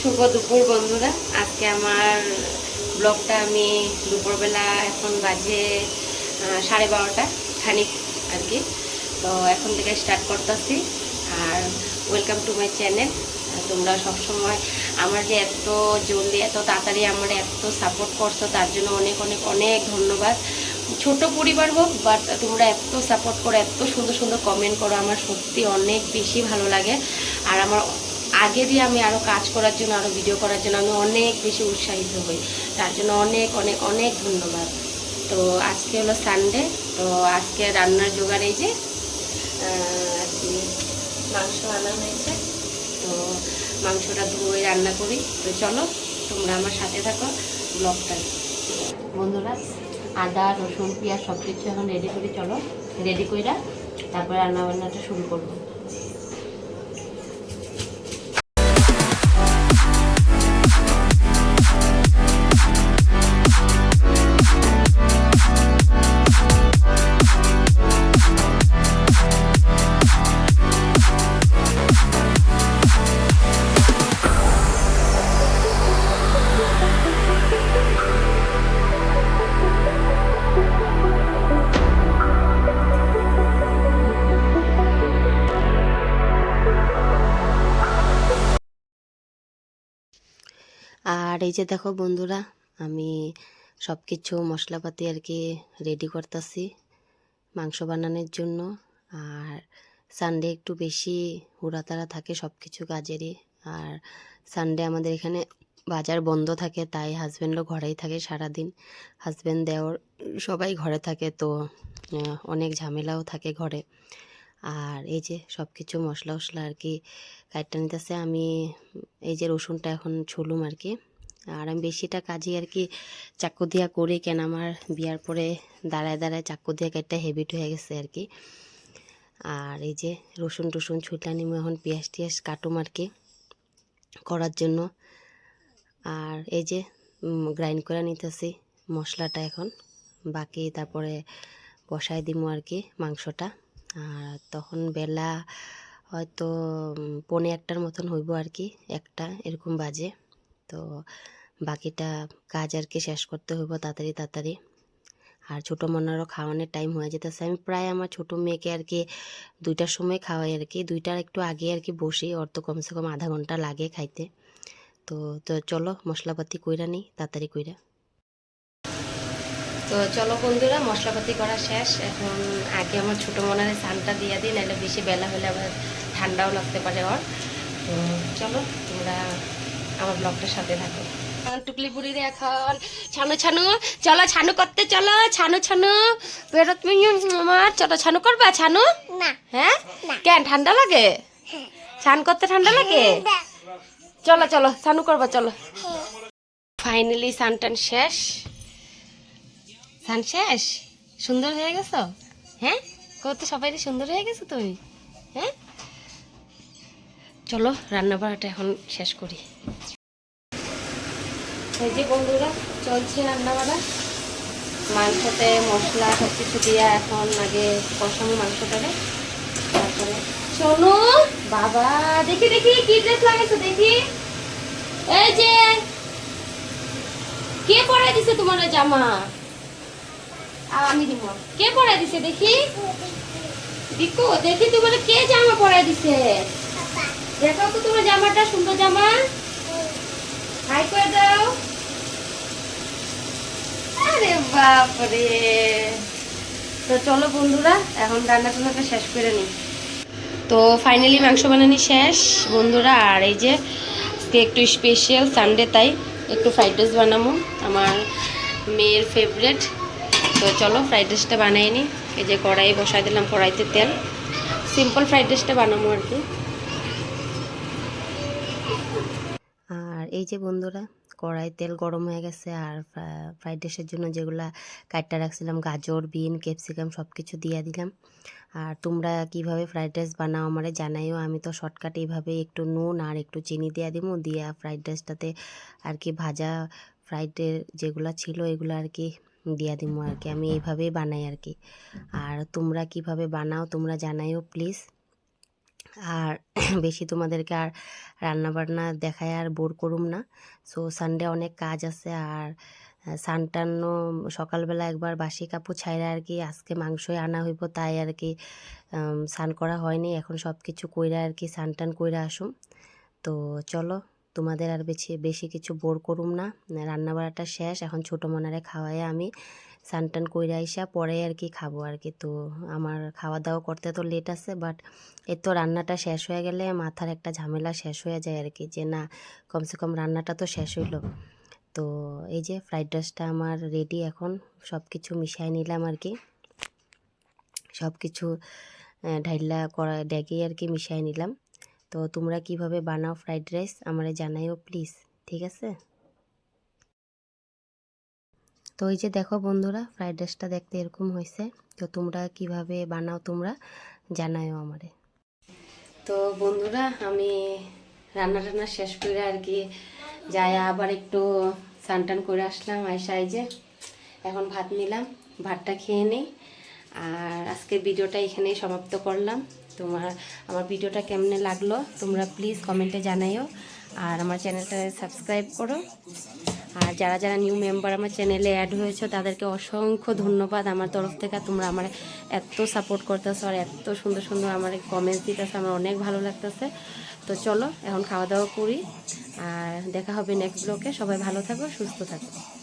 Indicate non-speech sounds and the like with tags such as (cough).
শুভ দুপুর বন্ধুরা। আজকে আমার ব্লগটা আমি দুপুরবেলা এখন বাজে সাড়ে বারোটা খানিক আর কি। তো এখন থেকে স্টার্ট করতেছি। আর ওয়েলকাম টু মাই চ্যানেল তোমরা সবসময় আমার যে এত জলদি, এত তাড়াতাড়ি আমার এত সাপোর্ট করছ, তার জন্য অনেক অনেক অনেক ধন্যবাদ। ছোট পরিবার হোক বাট তোমরা এত সাপোর্ট করো, এত সুন্দর সুন্দর কমেন্ট করো, আমার সত্যি অনেক বেশি ভালো লাগে। আর আমার আগে দিয়ে আমি আরও কাজ করার জন্য আরও ভিডিও করার জন্য আমি অনেক বেশি উৎসাহিত হই। তার জন্য অনেক অনেক অনেক ধন্যবাদ। তো আজকে হলো সানডে তো আজকে রান্নার জোগাড় এই যে আর কি মাংস আনা হয়েছে। তো মাংসটা ধুয়ে রান্না করি। তো চলো, তোমরা আমার সাথে থাকো ব্লগটা। বন্ধুরা, আদা, রসুন, পেঁয়াজ সব কিছু এখন রেডি করি চলো। রেডি কইরা তারপরে রান্না বান্নাটা শুরু করব। আর এই যে দেখো বন্ধুরা, আমি সব কিছু মশলাপাতি আর কি রেডি করতেছি মাংস বানানোর জন্য। আর সানডে একটু বেশি হুড়াতাড়া থাকে সব কিছু কাজেরই। আর সানডে আমাদের এখানে বাজার বন্ধ থাকে, তাই হাজব্যান্ডও ঘরেই থাকে সারাদিন। হাজব্যান্ড দেওর সবাই ঘরে থাকে, তো অনেক ঝামেলাও থাকে ঘরে। আর এই যে সব কিছু মশলা টশলা আর কি কাটটা নিতেছে, আমি এই যে রসুনটা এখন ছুলুম আর কি। আর আমি বেশিটা কাজই আর কি চাকু দিয়া করি কেন আমার বিয়ার পরে দাঁড়ায় দাঁড়ায় চাকু দিয়া কাটটা হেবিট হয়ে গেছে আর কি। আর এই যে রসুন টসুন ছুটা নিমু এখন পেঁয়াজ টিয়াজ কাটুম আর কি করার জন্য। আর এই যে গ্রাইন্ড করে নিতেছি মশলাটা এখন, বাকি তারপরে বসায় দিমু আর কি মাংসটা। আর তখন বেলা হয়তো পৌনে একটার মতন হইব আর কি একটা, এরকম বাজে। তো বাকিটা কাজ আর কি শেষ করতে হইব তাড়াতাড়ি তাড়াতাড়ি। আর ছোটো মনারও খাওয়ানোর টাইম হয়ে যেতেছে। আমি প্রায় আমার ছোটো মেয়েকে আর কি দুইটার সময় খাওয়াই আর কি দুইটার একটু আগে আর কি বসি, ওর তো কমসে কম আধা ঘণ্টা লাগে খাইতে। তো তো চলো মশলাপাতি কইরা নিই, তাড়াতাড়ি কইরা। তো চলো বন্ধুরা মশলাপাতি করা শেষ। এখন আগে আমার ছোটো মনের স্নানটা দিয়ে দিই নাহলে বেশি বেলা হলে আবার ঠান্ডাও লাগতে পারে ওর। তো চলো তোমরা আমার ব্লগটার সাথে থাকো। টুকলি বুড়ি রে এখন। ছানু ছানু চলো ছানু করতে চলো ছানু ছানু। বেরো তুমি আমার। চলো ছানু করবা ছানু? না। হ্যাঁ? কেন ঠান্ডা লাগে? ছান করতে ঠান্ডা লাগে? চলো চলো ছানু করবা চলো। ফাইনালি সান টান শেষ। সান শেষ? সুন্দর হয়ে গেছো? হ্যাঁ? কত সবাই সুন্দর হয়ে গেছো তুমি? হ্যাঁ? চলো রান্না বাড়াটা এখন শেষ করি। এই যে বন্ধুরা, চলছে রান্না বাড়া মাংসতে মশলা সব কিছু দিয়া এখন আগে কষানো মাংসটারে তারপরে শোনো বাবা, দেখি দেখি, কি ড্রেস লাগাইছো দেখি। এই যে, কে পরাই দিছে তোমার জামা? আ, আমি কে দিছে দেখি? দেখি কে জামা দিছে? দেখো তো তোমার জামাটা সুন্দর জামা। করে দাও। আরে বাপরে। তো চলো বন্ধুরা এখন রান্না টান্নাটা শেষ করে নিই। তো ফাইনালি মাংস বানানি শেষ বন্ধুরা আর এই যে একটু স্পেশাল সানডে তাই একটু ফ্রাইড রাইস বানাবো আমার মেয়ের ফেভারেট তো চলো ফ্রাইড রাইসটা বানাই নি। এই যে কড়াই বসাই দিলাম কড়াইতে তেল। সিম্পল ফ্রাইড রাইসটা বানাবো আর কি। আর এই যে বন্ধুরা কড়াই তেল গরম হয়ে গেছে আর ফ্রাইড রাইসের জন্য যেগুলা কাটটা রাখছিলাম, গাজর, বিন ক্যাপসিকাম সব কিছু দিয়ে দিলাম। আর তোমরা কীভাবে ফ্রাইড রাইস বানাও আমারে জানাইও, আমি তো শর্টকাট এইভাবে একটু নুন আর একটু চিনি দিয়ে দিমু, দিয়া ফ্রাইড রাইসটাতে আর কি ভাজা ফ্রাইডের যেগুলো ছিল এগুলো আর কি দিয়া দিমু আর কি। আমি এইভাবেই বানাই আর কি। আর তোমরা কীভাবে বানাও তোমরা জানাইও প্লিজ আর (clears throat) বেশি তোমাদেরকে আর রান্না বান্না দেখায় আর বোর করুম না। সো সানডে অনেক কাজ আছে আর সান টানও সকালবেলা একবার বাসি কাপড় ছাইরা আর কি আজকে মাংসই আনা হইব তাই আর কি স্নান করা হয়নি। এখন সব কিছু কইরা আর কি স্নান টান কইরা আসুম। তো চলো তোমাদের আর বেশি বেশি কিছু বোর করুম না। রান্না বাড়াটা শেষ, এখন ছোটো মনারে খাওয়াই আমি। স্নান টান কইরা আইসা পরে আর কি খাব আর কি। তো আমার খাওয়া দাওয়া করতে তো লেট আছে বাট এই তো রান্নাটা শেষ হয়ে গেলে মাথার একটা ঝামেলা শেষ হয়ে যায় আর কি, যে না, কমসে কম রান্নাটা তো শেষ হইল। তো এই যে ফ্রাইড রাইসটা আমার রেডি এখন সব কিছু মিশাই নিলাম আর কি। সব কিছু ঢাইলা করা ড্যাগে আর কি মিশাই নিলাম। তো তোমরা কীভাবে বানাও ফ্রাইড রাইস আমারে জানাইও প্লিজ, ঠিক আছে? তো এই যে দেখো বন্ধুরা, ফ্রাইড রাইসটা দেখতে এরকম হয়েছে, তো তোমরা কীভাবে বানাও তোমরা জানাইও আমারে। তো বন্ধুরা, আমি রান্না টান্না শেষ করে আর কি যাই আবার একটু স্নান টান করে আসলাম এই যে। এখন ভাত নিলাম, ভাতটা খেয়ে নিই। আর আজকের ভিডিওটা এখানেই সমাপ্ত করলাম। তোমার, আমার ভিডিওটা কেমনে লাগল তোমরা প্লিজ কমেন্টে জানাইও। আর আমার চ্যানেলটা সাবস্ক্রাইব করো। আর যারা যারা নিউ মেম্বার আমার চ্যানেলে অ্যাড হয়েছে, তাদেরকে অসংখ্য ধন্যবাদ। আমার তরফ থেকে তোমরা আমার এত সাপোর্ট করতেছো আর এত সুন্দর সুন্দর আমার কমেন্টস দিতেছে, আমার অনেক ভালো লাগতেছে। তো চলো, এখন খাওয়া দাওয়া করি। আর দেখা হবে নেক্সট ব্লকে সবাই ভালো থাকো, সুস্থ থাকো।